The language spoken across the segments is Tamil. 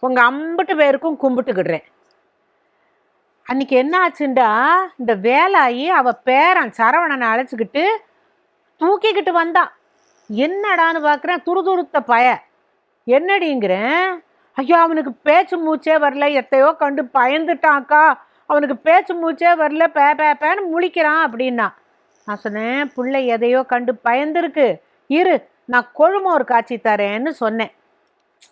உங்கள் அம்பிட்டு பேருக்கும் கும்பிட்டுக்கிடுறேன். அன்றைக்கி என்ன ஆச்சுண்டா? இந்த வேலாயி அவள் பேரன் சரவணனை அழைச்சிக்கிட்டு தூக்கிக்கிட்டு வந்தான் என்னடான்னு பார்க்குறேன் துருதுருத்த பய. என்னடிங்கிறேன்? ஐயோ அவனுக்கு பேச்சு மூச்சே வரல எத்தையோ கண்டு பயந்துட்டான்க்கா. அவனுக்கு பேச்சு மூச்சே வரல பே பே பேன்னு முழிக்கிறான் அப்படின்னா. நான் சொன்னேன் பிள்ளை எதையோ கண்டு பயந்துருக்கு. இரு நான் கொழுமோர் காட்சி தரேன்னு சொன்னேன்.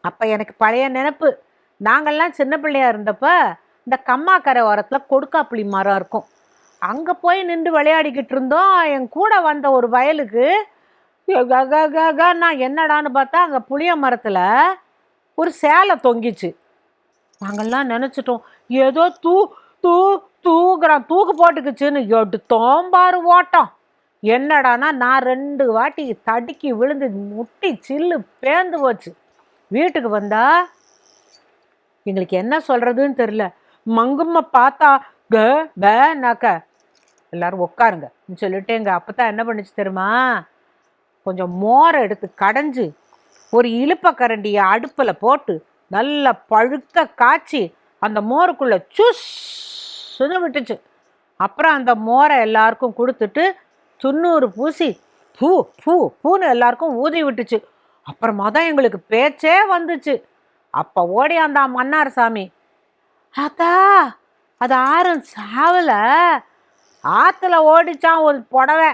அப்போ எனக்கு பழைய நினப்பு. நாங்கள்லாம் சின்ன பிள்ளையா இருந்தப்ப இந்த கம்மாக்கரை ஓரத்தில் கொடுக்காப்புளி மரம் இருக்கும். அங்கே போய் நின்று விளையாடிக்கிட்டு இருந்தோம். என் கூட வந்த ஒரு வயலுக்கு க- நான் என்னடான்னு பார்த்தா அங்கே புளிய மரத்தில் ஒரு சேலை தொங்கிச்சு. நாங்கள்லாம் நினச்சிட்டோம் ஏதோ தூ தூ தூக்குறான் தூக்கு போட்டுக்குச்சுன்னு எடுத்தோம் பாரு ஓட்டம். என்னடானா நான் ரெண்டு வாட்டி தடுக்கி விழுந்து முட்டி சில்லு பேந்து போச்சு. வீட்டுக்கு வந்தா எங்களுக்கு என்ன சொல்றதுன்னு தெரியல. மங்கும்ம பார்த்தா க பேனாக்க எல்லாரும் உட்காருங்க சொல்லிட்டு எங்கே அப்போ தான் என்ன பண்ணுச்சு தெரியுமா? கொஞ்சம் மோரை எடுத்து கடைஞ்சு ஒரு இழுப்பக்கரண்டியை அடுப்பில் போட்டு நல்லா பழுக்க காய்ச்சி அந்த மோருக்குள்ளே சுன்னு விட்டுச்சு. அப்புறம் அந்த மோரை எல்லாருக்கும் கொடுத்துட்டு துண்ணூறு பூசி பூ பூ பூன்னு எல்லாருக்கும் ஊதி விட்டுச்சு. அப்புறமா தான் எங்களுக்கு பேச்சே வந்துச்சு. அப்போ ஓடியாந்தா மன்னார் சாமி. ஆத்தா அது ஆறும் சாவல. ஆற்றுல ஓடிச்சான் ஒரு புடவை.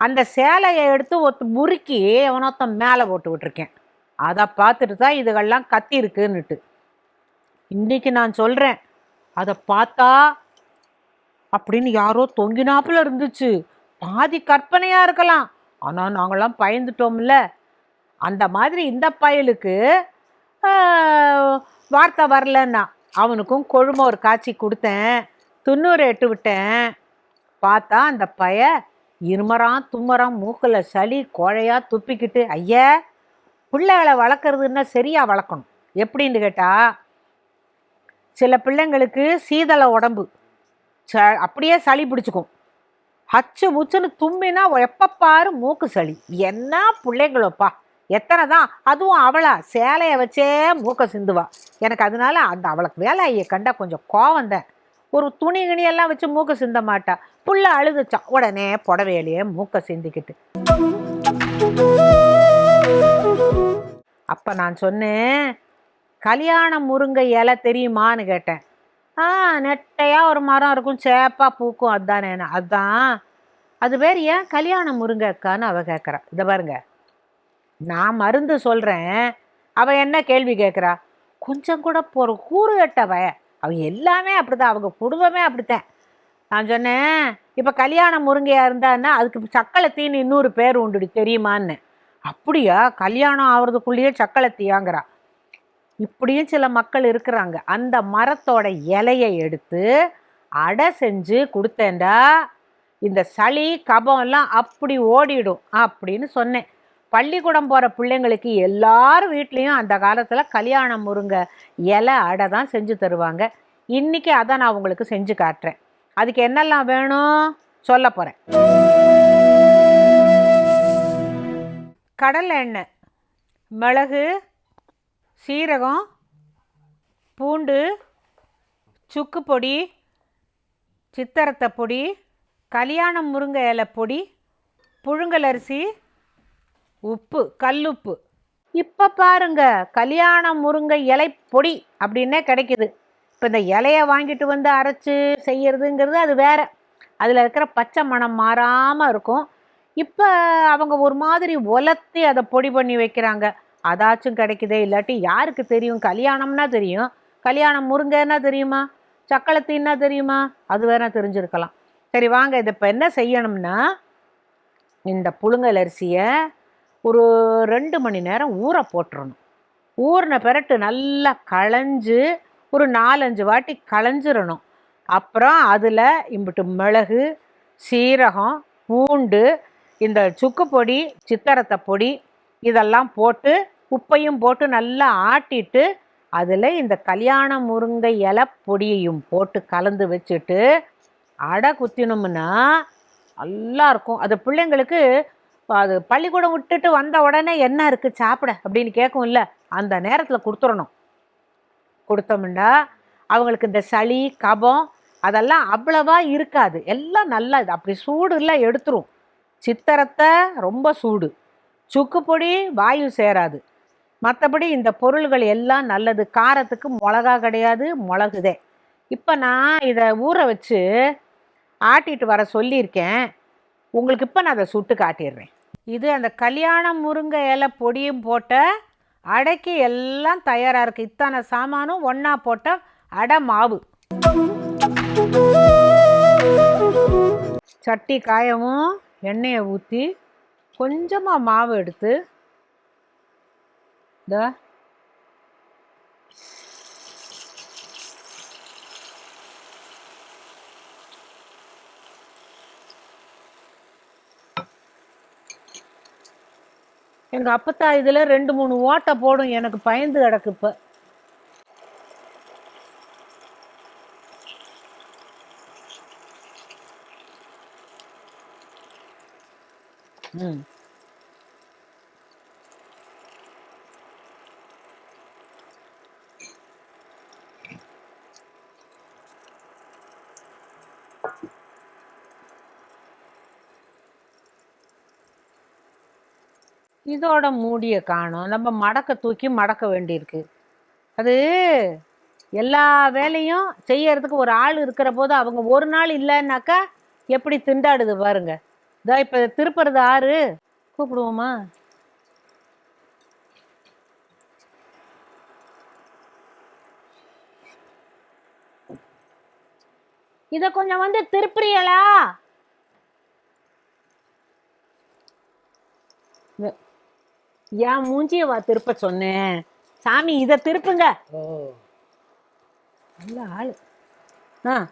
அந்த சேலையை எடுத்து ஒத்து முறுக்கி எவனொத்தன் மேலே போட்டு விட்டுருக்கேன் அதை பார்த்துட்டு தான் இதுகள்லாம் கத்தி இருக்குன்னுட்டு நான் சொல்கிறேன் அதை பார்த்தா அப்படின்னு யாரோ தொங்கினாப்புல இருந்துச்சு. பாதி கற்பனையாக இருக்கலாம். ஆனால் நாங்களாம் பயந்துட்டோம்ல. அந்த மாதிரி இந்த பயலுக்கு வார்த்தை வரலன்னா அவனுக்கும் கொழும ஒரு காய்ச்சி கொடுத்தேன் துண்ணூறு எட்டு விட்டேன். பார்த்தா அந்த பய இருமரம் தும்மரம் மூக்கில் சளி கோழையாக துப்பிக்கிட்டு ஐயா பிள்ளைகளை வளர்க்குறதுன்னா சரியாக வளர்க்கணும்? எப்படின்னு கேட்டால் சில பிள்ளைங்களுக்கு சீதள உடம்பு ச அப்படியே சளி பிடிச்சிக்கும். ஹச்சு முச்சுன்னு தும்மினா எப்போ பாரு மூக்கு சளி. என்ன பிள்ளைங்களோப்பா? எத்தனை தான்? அதுவும் அவளா சேலையை வச்சே மூக்க சிந்துவா. எனக்கு அதனால அந்த அவளுக்கு வேலையை கண்டா கொஞ்சம் கோவம் தான் ஒரு துணி கிணியெல்லாம் வச்சு மூக்க சிந்த மாட்டா. புள்ள அழுதுச்சா. உடனே புடவையிலேயே மூக்க சிந்திக்கிட்டு. அப்போ நான் சொன்னேன் கல்யாண முருங்கை இலை தெரியுமான்னு கேட்டேன். ஆ நெட்டையாக ஒரு மரம் இருக்கும் சேப்பா பூக்கும் அதுதானே அதுதான் அது பேர் ஏன் கல்யாண முருங்கை அக்கான்னு அவள் கேட்குறா இதை பாருங்க. நான் மருந்து சொல்கிறேன் அவள் என்ன கேள்வி கேட்குறா கொஞ்சம் கூட போகிற கூறு கட்டவ அவள் எல்லாமே அப்படிதான் அவங்க குடும்பமே அப்படித்தான். நான் சொன்னேன் இப்போ கல்யாண முருங்கையாக இருந்தான்னா அதுக்கு சக்களத்தின்னு இன்னொரு பேர் உண்டுடி தெரியுமான்னு? அப்படியா? கல்யாணம் ஆகிறதுக்குள்ளேயே சக்களத்தியாங்கிறா இப்படியும் சில மக்கள் இருக்கிறாங்க. அந்த மரத்தோட இலையை எடுத்து அடை செஞ்சு கொடுத்தேன்டா. இந்த சளி கபம் எல்லாம் அப்படி ஓடிடும் அப்படின்னு சொன்னேன். பள்ளிக்கூடம் போகிற பிள்ளைங்களுக்கு எல்லார் வீட்லேயும் அந்த காலத்தில் கல்யாணம் முருங்கை இலை அடை தான் செஞ்சு தருவாங்க. இன்றைக்கி அதை நான் உங்களுக்கு செஞ்சு காட்டுறேன். அதுக்கு என்னெல்லாம் வேணும்? சொல்ல போகிறேன் கடலை எண்ணெய் மிளகு சீரகம் பூண்டு சுக்கு பொடி சித்தரத்தை பொடி கல்யாணம் முருங்கை இலை பொடி புழுங்கல் அரிசி உப்பு கல்லுப்பு. இப்போ பாருங்க கல்யாணம் முருங்கை இலை பொடி அப்படின்னே கிடைக்குது. இப்போ இந்த இலையை வாங்கிட்டு வந்து அரைச்சு செய்யறதுங்கிறது அது வேற. அதில் இருக்கிற பச்சை மணம் மாறாமல் இருக்கும். இப்போ அவங்க ஒரு மாதிரி உலர்த்தி அதை பொடி பண்ணி வைக்கிறாங்க. அதாச்சும் கிடைக்குதே இல்லாட்டி யாருக்கு தெரியும்? கல்யாணம்னா தெரியும். கல்யாணம் முருங்கைன்னா தெரியுமா? சக்களத்தின்னா தெரியுமா? அது வேணா தெரிஞ்சிருக்கலாம். சரி வாங்க இதை இப்போ என்ன செய்யணும்னா இந்த புழுங்கல் அரிசியை ஒரு ரெண்டு மணி நேரம் ஊற போட்டுறணும். ஊறின பிறட்டு நல்லா களைஞ்சு ஒரு நாலஞ்சு வாட்டி களைஞ்சிடணும் அப்புறம் அதில் இம்பிட்டு மிளகு சீரகம் பூண்டு இந்த சுக்கு பொடி சித்தரத்தை பொடி இதெல்லாம் போட்டு உப்பையும் போட்டு நல்லா ஆட்டிட்டு அதில் இந்த கல்யாண முருங்கை இலை பொடியையும் போட்டு கலந்து வச்சுட்டு அடை குத்தினோம்னா நல்லா இருக்கும். அது பிள்ளைங்களுக்கு அது பள்ளிக்கூடம் விட்டுட்டு வந்த உடனே என்ன இருக்குது சாப்பிட அப்படின்னு கேட்கும்ல அந்த நேரத்தில் கொடுத்துடணும் கொடுத்தோம்னா அவங்களுக்கு இந்த சளி கபம் அதெல்லாம் அவ்வளவா இருக்காது. எல்லாம் நல்லா இது அப்படி சூடுலாம் எடுத்துரும். சித்தரத்தை ரொம்ப சூடு. சுக்கு பொடி வாயு சேராது. மற்றபடி இந்த பொருள்கள் எல்லாம் நல்லது. காரத்துக்கு மிளகா கிடையாது மிளகுதே இப்போ நான் இதை ஊற வச்சு ஆட்டிட்டு வர சொல்லியிருக்கேன். உங்களுக்கு இப்போ நான் அதை சுட்டு காட்டிடுறேன். இது அந்த கல்யாணம் முருங்கை இலை பொடியும் போட்ட அடைக்கு எல்லாம் தயாராக இருக்குது இத்தனை சாமானும் ஒன்றா போட்ட அடை மாவு. சட்டி காயவும் எண்ணெயை ஊற்றி கொஞ்சமாக மாவு எடுத்து இந்த எனக்கு அப்பத்தா இதுல ரெண்டு மூணு ஓட்டை போடும். எனக்கு பயந்து கிடக்கு இப்போ. ம். இதோட மூடியை காணும். நம்ம மடக்க தூக்கி மடக்க வேண்டியிருக்கு. அது எல்லா வேலையும் செய்யறதுக்கு ஒரு ஆள் இருக்கிற போது அவங்க ஒரு நாள் இல்லைன்னாக்கா எப்படி திண்டாடுது பாருங்க. இதோ இப்போ திருப்புறது ஆறு. கூப்பிடுவோமா? இதை கொஞ்சம் வந்து திருப்புறீங்களா? ஏன் மூஞ்சிய வா திருப்ப சொன்னேன். சாமி இத திருப்புங்க. ஓ. நல்ல ஆளு. ஆ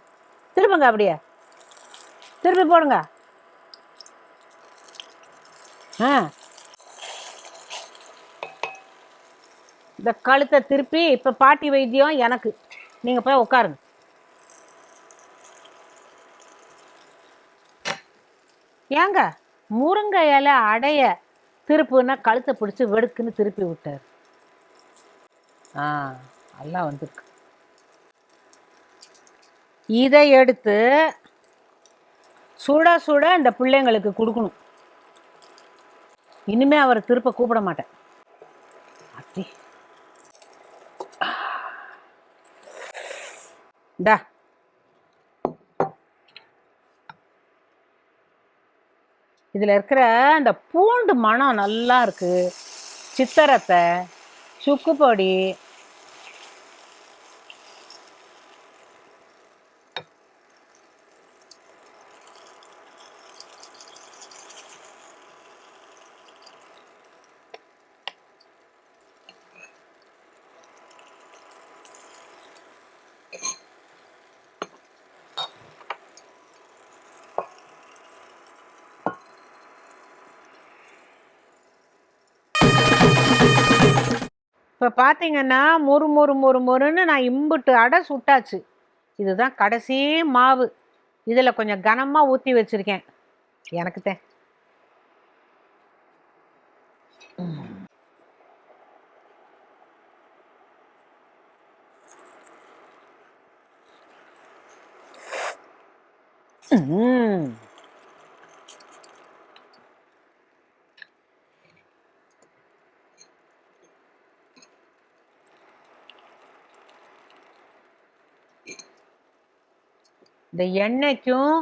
திருப்புங்க அப்படியே. திருப்பி போடுங்க. ஆ. இந்த கழுத்தை திருப்பி இப்ப பாட்டி வைத்தியம் எனக்கு. நீங்க போய் உட்காருங்க. ஏங்க முருங்கை இலை அடைய திருப்புன்னா கழுத்தை பிடிச்சி வெடுக்குன்னு திருப்பி விட்டார். ஆ எல்லாம் வந்திருக்கு. இதை எடுத்து சுட சுட இந்த பிள்ளைங்களுக்கு கொடுக்கணும். இனிமே அவரை திருப்ப கூப்பிட மாட்டேன். அப்படி டா. இதில் இருக்கிற அந்த பூண்டு மணம் நல்லா இருக்குது சித்தரத்தை சுக்கு பொடி இப்போ பார்த்தீங்கன்னா மொறு மொறு மொறு மொறுன்னு நான் இம்புட்டு அடை சுட்டாச்சு. இதுதான் கடைசி மாவு. இதில் கொஞ்சம் கனமாக ஊற்றி வச்சுருக்கேன். எனக்கு தான் ம். இந்த எண்ணெய்க்கும்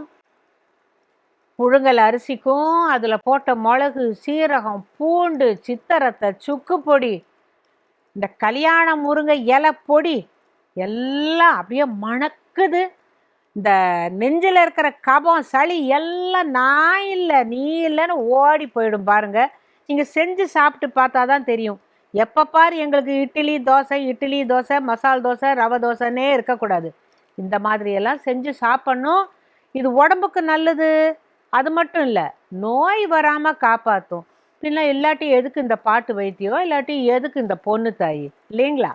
புழுங்கல் அரிசிக்கும் அதில் போட்ட மிளகு சீரகம் பூண்டு சித்தரத்தை சுக்கு பொடி இந்த கல்யாண முருங்கை இலை பொடி எல்லாம் அப்படியே மணக்குது. இந்த நெஞ்சில் இருக்கிற கபம் சளி எல்லாம் நான் இல்லை நீ இல்லைன்னு ஓடி போயிடும் பாருங்க. நீங்கள் செஞ்சு சாப்பிட்டு பார்த்தா தான் தெரியும். எப்போ பாரு எங்களுக்கு இட்லி தோசை இட்லி தோசை மசால் தோசை ரவை தோசைன்னே இருக்கக்கூடாது. இந்த மாதிரியெல்லாம் செஞ்சு சாப்பிட்ணும். இது உடம்புக்கு நல்லது. அது மட்டும் இல்லை நோய் வராமல் காப்பாற்றும் பின்ன இல்லாட்டி எதுக்கு இந்த பாட்டு வைத்தியம் இல்லாட்டி எதுக்கு இந்த பொண்ணு தாய்? இல்லைங்களா?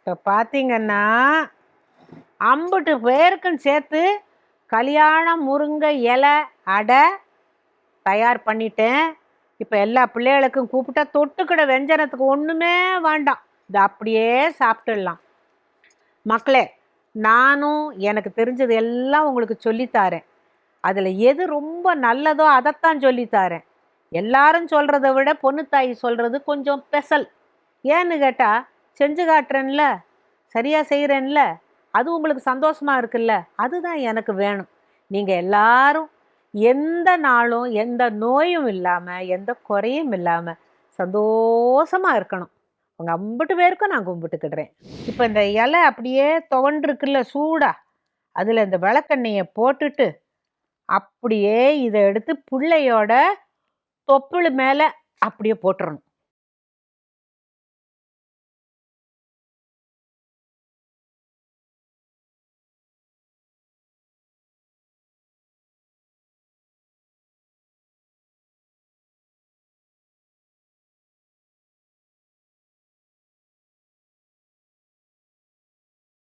இப்போ பார்த்தீங்கன்னா அம்புட்டு பேருக்குன்னு சேர்த்து கல்யாணம் முருங்கை இலை அடை தயார் பண்ணிட்டேன். இப்போ எல்லா பிள்ளைகளுக்கும் கூப்பிட்டா தொட்டுக்கிட வெஞ்சனத்துக்கு ஒன்றுமே வேண்டாம். இது அப்படியே சாப்பிட்டுடலாம். மக்களே நானும் எனக்கு தெரிஞ்சது எல்லாம் உங்களுக்கு சொல்லித்தாரேன் அதில் எது ரொம்ப நல்லதோ அதைத்தான் சொல்லித்தாரேன் எல்லாரும் சொல்கிறத விட பொண்ணு தாய் சொல்கிறது கொஞ்சம் ஸ்பெஷல் ஏன்னு கேட்டால் செஞ்சு காட்டுறேன்ல சரியாக செய்கிறேன்ல அது உங்களுக்கு சந்தோஷமா இருக்குல்ல? அதுதான் எனக்கு வேணும். நீங்கள் எல்லாரும் எந்த நாளும் எந்த நோயும் இல்லாமல் எந்த குறையும் இல்லாமல் சந்தோஷமாக இருக்கணும். உங்கள் அம்பிட்டு பேருக்கும் நான் கும்பிட்டுக்கிடுறேன். இப்போ இந்த இலை அப்படியே துவண்டிருக்குல்ல சூடா. அதில் இந்த விளக்கெண்ணெயை போட்டுட்டு அப்படியே இதை எடுத்து பிள்ளையோட தொப்புள் மேலே அப்படியே போட்டுறணும்.